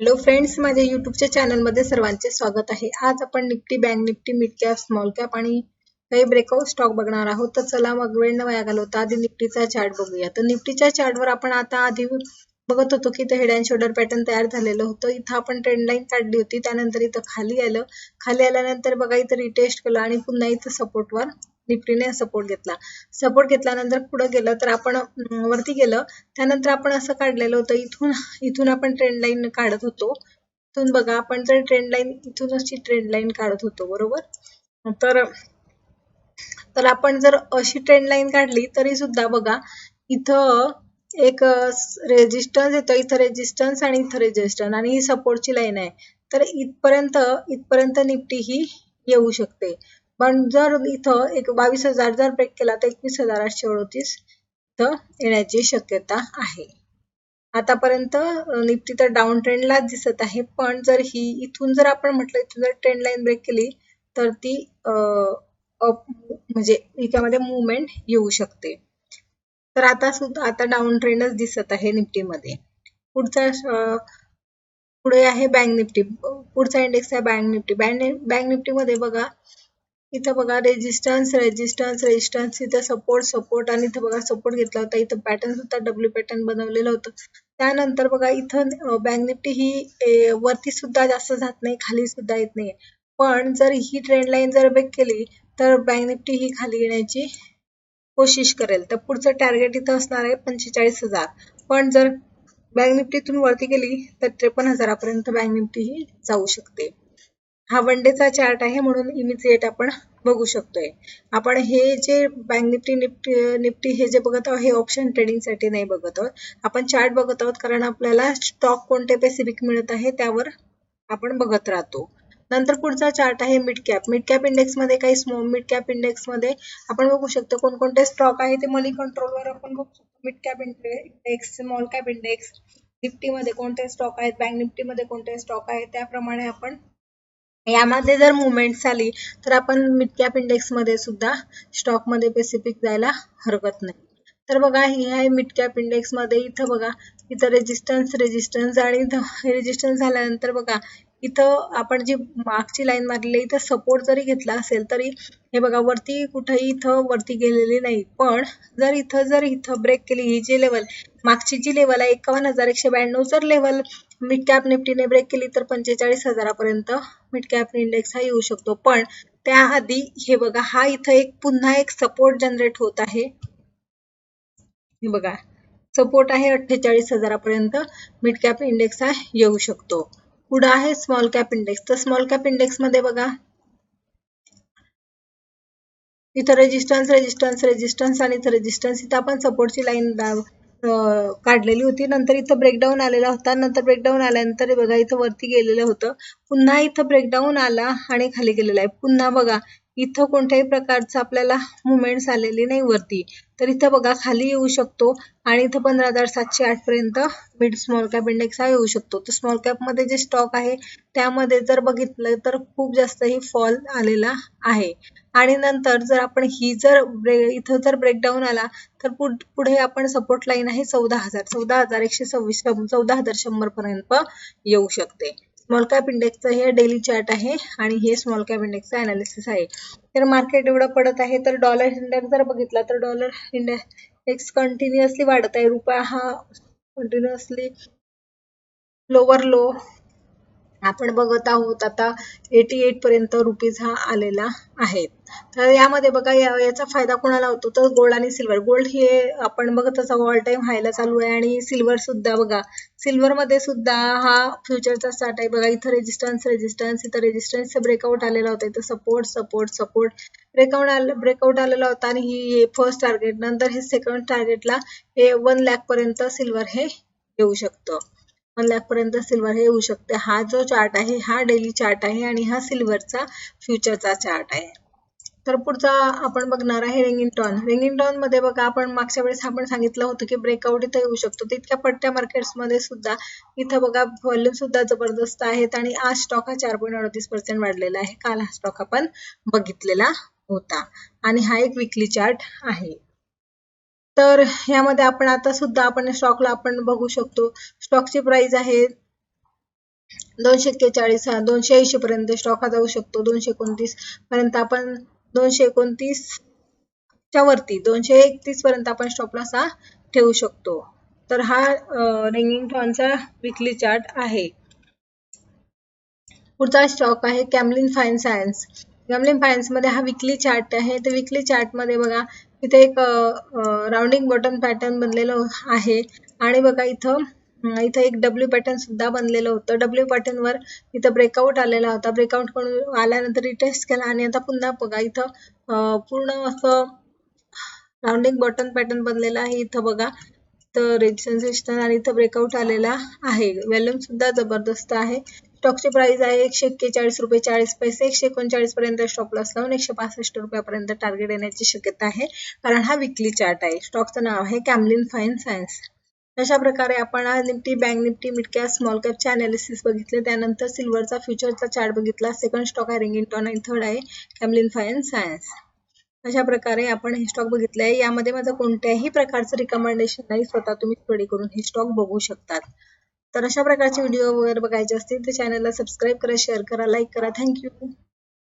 Hello friends माझ्या युट्यूबच्या चॅनलमध्ये सर्वांचे स्वागत आहे. आज आपण Nifty bank Nifty mid cap small cap आणि काही ब्रेकआउट स्टॉक बघणार आहोत. तर चला मग वेळ न वाया घालवता आधी निफ्टीचा चार्ट बघूया. तर निफ्टीच्या चार्टवर आपण आता आधी बघत होतो की इथं हेड अँड शोल्डर पॅटर्न तयार झालेलं होतं. इथं आपण ट्रेंड लाईन काढली होती. त्यानंतर इथं खाली आलं. खाली आल्यानंतर बघा इथं रिटेस्ट केलं आणि पुन्हा इथं सपोर्टवर निफ्टीने सपोर्ट घेतला. सपोर्ट घेतल्यानंतर पुढे गेलं तर आपण वरती गेलं. त्यानंतर आपण असं काढलेलं होतं इथून इथून आपण ट्रेंड लाईन काढत होतो. इथून बघा आपण जर ट्रेंड लाईन इथूनच ट्रेंड लाईन काढत होतो बरोबर? तर तर आपण जर अशी ट्रेंड लाईन काढली तरी सुद्धा बघा इथं एक रेजिस्टन्स येतो इथं रेजिस्टन्स आणि इथं रेजिस्टन्स आणि ही सपोर्टची लाईन आहे. तर इथपर्यंत इथपर्यंत निफ्टी ही येऊ शकते. पण जर इथं एक बावीस हजार जर ब्रेक केला तर एकवीस हजार आठशे अडतीस इथं येण्याची शक्यता आहे. आतापर्यंत निफ्टी तर डाऊन ट्रेंडलाच दिसत आहे पण जर ही इथून जर आपण म्हटलं इथून जर ट्रेंड लाईन ब्रेक केली तर ती अप म्हणजे याच्यामध्ये मुवमेंट येऊ शकते. तर आता सुद्धा आता डाऊन ट्रेंडच दिसत आहे निफ्टीमध्ये. पुढचा पुढे आहे बँक निफ्टी. पुढचा इंडेक्स आहे बँक निफ्टी. बँक बँक निफ्टीमध्ये बघा इथं बघा रेजिस्टन्स रेजिस्टन्स रेजिस्टन्स इथं सपोर्ट सपोर्ट आणि इथं बघा सपोर्ट घेतला होता. इथं पॅटर्न सुद्धा डब्ल्यू पॅटर्न बनवलेलं होतं. त्यानंतर बघा इथं बँक निफ्टी ही वरती सुद्धा जास्त जात नाही खाली सुद्धा येत नाही पण जर ही ट्रेंड लाईन जर ब्रेक केली तर बँक निफ्टी ही खाली येण्याची कोशिश करेल. तर पुढचं टार्गेट इथं असणार आहे पंचेचाळीस हजार. पण जर बँक निफ्टीतून वरती गेली तर त्रेपन्न हजारापर्यंत बँक निफ्टी ही जाऊ शकते. हा वन डेचा चार्ट आहे म्हणून इमिजिएट आपण बघू शकतोय. आपण हे जे बँक निफ्टी निफ्टी निफ्टी हे जे बघत आहोत हे ऑप्शन ट्रेडिंगसाठी नाही बघत आहोत. आपण चार्ट बघत आहोत कारण आपल्याला स्टॉक कोणते पेसिफिक मिळत आहे त्यावर आपण बघत राहतो. नंतर पुढचा चार्ट आहे मिड कॅप मिड कॅप इंडेक्समध्ये काही स्मॉल मिड कॅप इंडेक्समध्ये आपण बघू शकतो कोणकोणते स्टॉक आहे ते मनी कंट्रोलवर आपण बघू शकतो. Mid cap index small cap index निफ्टीमध्ये कोणते स्टॉक आहेत बँक निफ्टीमध्ये कोणते स्टॉक आहेत त्याप्रमाणे आपण यामध्ये जर मुवमेंट आली तर आपण मिड कॅपमध्ये सुद्धा स्टॉकमध्ये पेसिफिक जायला हरकत नाही. तर बघा हे आहे मिड कॅपमध्ये इथं बघा इथं रेजिस्टन्स रेजिस्टन्स आणि रेजिस्टन्स झाल्यानंतर बघा इथं आपण जी मागची लाईन मारलेली इथं सपोर्ट जरी घेतला असेल तरी हे बघा वरती कुठेही इथं वरती गेलेली नाही. पण जर इथं जर इथं ब्रेक केली ही जी लेवल मागची जी लेवल आहे एकावन्न हजार एकशे ब्याण्णव जर लेवल मिड कॅप निफ्टीने ब्रेक केली तर पंचेचाळीस हजारापर्यंत मिड कॅप इंडेक्स हा येऊ शकतो. पण त्याआधी हे बघा हा इथं एक पुन्हा एक सपोर्ट जनरेट होत आहे. हे बघा सपोर्ट आहे अठ्ठेचाळीस हजारापर्यंत मिड कॅप इंडेक्स हा येऊ शकतो. पुढं आहे स्मॉल कॅप इंडेक्स तर स्मॉल कॅप इंडेक्समध्ये बघा इथं रेजिस्टन्स रेजिस्टन्स रेजिस्टन्स आणि इथं रेजिस्टन्स इथं आपण सपोर्टची लाईन काढलेली होती. नंतर इथं ब्रेकडाऊन आलेला होता. नंतर ब्रेकडाऊन आल्यानंतर बघा इथं वरती गेलेलं होतं. पुन्हा इथं ब्रेकडाऊन आला आणि खाली गेलेला आहे. पुन्हा बघा इथं कोणत्याही प्रकारचं आपल्याला मुवमेंट्स आलेली नाही वरती. तर इथं बघा खाली येऊ शकतो आणि इथं पंधरा हजार सातशे आठपर्यंत मिड स्मॉल कॅप इंडेक्स हा येऊ शकतो. तर स्मॉल कॅपमध्ये जे स्टॉक आहे त्यामध्ये जर बघितलं तर खूप जास्त ही फॉल आलेला आहे. आणि नंतर जर आपण ही जर ब्रे इथं जर ब्रेकडाऊन आला तर पुढे आपण सपोर्ट लाईन आहे चौदा हजार. चौदा हजार एकशे सव्वीस चौदा हजार शंभरपर्यंत येऊ शकते. स्मॉल कॅप इंडेक्सचं हे डेली चार्ट आहे आणि हे स्मॉल कॅप इंडेक्सचं अनालिसिस आहे. तर मार्केट एवढं पडत आहे तर डॉलर इंडेक्स जर बघितला तर डॉलर इंडेक्स कंटिन्युअसली वाढत आहे. रुपया हा कंटिन्युअसली लोवर लो आपण बघत आहोत आता एटी एट पर्यंत रुपीज हा आलेला आहे. तर यामध्ये बघा याचा फायदा कोणाला होतो? तर गोल्ड आणि सिल्वर गोल्ड हे आपण बघत आहोत ऑल टाइम हायला चालू आहे आणि सिल्वर सुद्धा बघा सिल्वर मध्ये सुद्धा हा फ्युचरचा स्टार्ट आहे. बघा इथं रेजिस्टन्स रेजिस्टन्स इथं रेजिस्टन्सचा ब्रेकआउट आलेला होता. इथं सपोर्ट सपोर्ट सपोर्ट ब्रेकआउट आले ब्रेकआउट आलेला होता आणि ही फर्स्ट टार्गेट नंतर हे सेकंड टार्गेटला हे वन लॅक पर्यंत सिल्वर हे येऊ शकतं. वन लाखपर्यंत सिल्वर हे येऊ शकते. हा जो चार्ट आहे हा डेली चार्ट आहे आणि हा सिल्वरचा फ्युचरचा चार्ट आहे. तर पुढचा आपण बघणार आहे रेंगिंगटॉन रेंगिंगटॉनमध्ये बघा आपण मागच्या वेळेस आपण सांगितलं होतं की ब्रेकआउट इथं येऊ शकतो. तितक्या पट्ट्या मार्केट्समध्ये सुद्धा इथं बघा व्हॉल्यूम सुद्धा जबरदस्त आहेत आणि आज स्टॉक हा चार पॉईंट अडतीस पर्सेंट वाढलेला आहे. काल हा स्टॉक आपण बघितलेला होता. आणि हा एक विकली चार्ट आहे. तर यामध्ये आपण आता सुद्धा आपण स्टॉकला आपण बघू शकतो. स्टॉकची प्राइस आहे दोनशे एक्केचाळीस हा दोनशे ऐंशी पर्यंत स्टॉक हा जाऊ शकतो. दोनशे एकोणतीस पर्यंत आपण दोनशे एकोणतीस च्या वरती दोनशे एकतीस पर्यंत आपण स्टॉप लॉस हा ठेवू शकतो. तर हा रेंगिंगटॉनचा विकली चार्ट आहे. पुढचा स्टॉक आहे कॅमलिन फाईन सायन्स कॅमलिन फायन्समध्ये हा विकली चार्ट आहे. तर विकली चार्टमध्ये बघा इथे एक राऊंडिंग बटन पॅटर्न बनलेलं आहे. आणि बघा इथं इथं एक डब्ल्यू पॅटर्न सुद्धा बनलेलं होतं. डब्ल्यू पॅटर्न वर इथं ब्रेकआउट आलेला होता. ब्रेकआउट करून आल्यानंतर रिटेस्ट केला. आणि आता पुन्हा बघा इथं पूर्ण असं राऊंडिंग बटन पॅटर्न बनलेला आहे. इथं बघा तर रेजिस्ट्रेशन आणि इथं ब्रेकआउट आलेला आहे. व्हॅल्यूम सुद्धा जबरदस्त आहे. स्टॉकची प्राइस आहे एकशे एक्केचाळीस रुपये चाळीस पैसे एकशे एकोणचाळीस पर्यंत स्टॉप लॉस लावून एकशे पासष्ट रुपयापर्यंत टार्गेट येण्याची शक्यता आहे. कारण हा विकली चार्ट आहे. स्टॉकचं नाव आहे कॅमलिन फाईन सायन्स अशा प्रकारे आपण आज Nifty bank Nifty mid cap small कॅपचे analysis बघितले. त्यानंतर सिल्वरचा फ्युचरचा चार्ट बघितला. सेकंड स्टॉक आहे रिंगिंग आणि थर्ड आहे कॅमलिन फायन सायन्स अशा प्रकारे आपण हे स्टॉक बघितले आहे. यामध्ये माझं कोणत्याही प्रकारचं रिकमेंडेशन नाही. स्वतः तुम्ही स्टडी करून हे स्टॉक बघू शकतात. तर अशा प्रकारचे व्हिडिओ वगैरे बघायचे असतील तर चॅनलला सबस्क्राईब करा शेअर करा लाईक करा. थँक्यू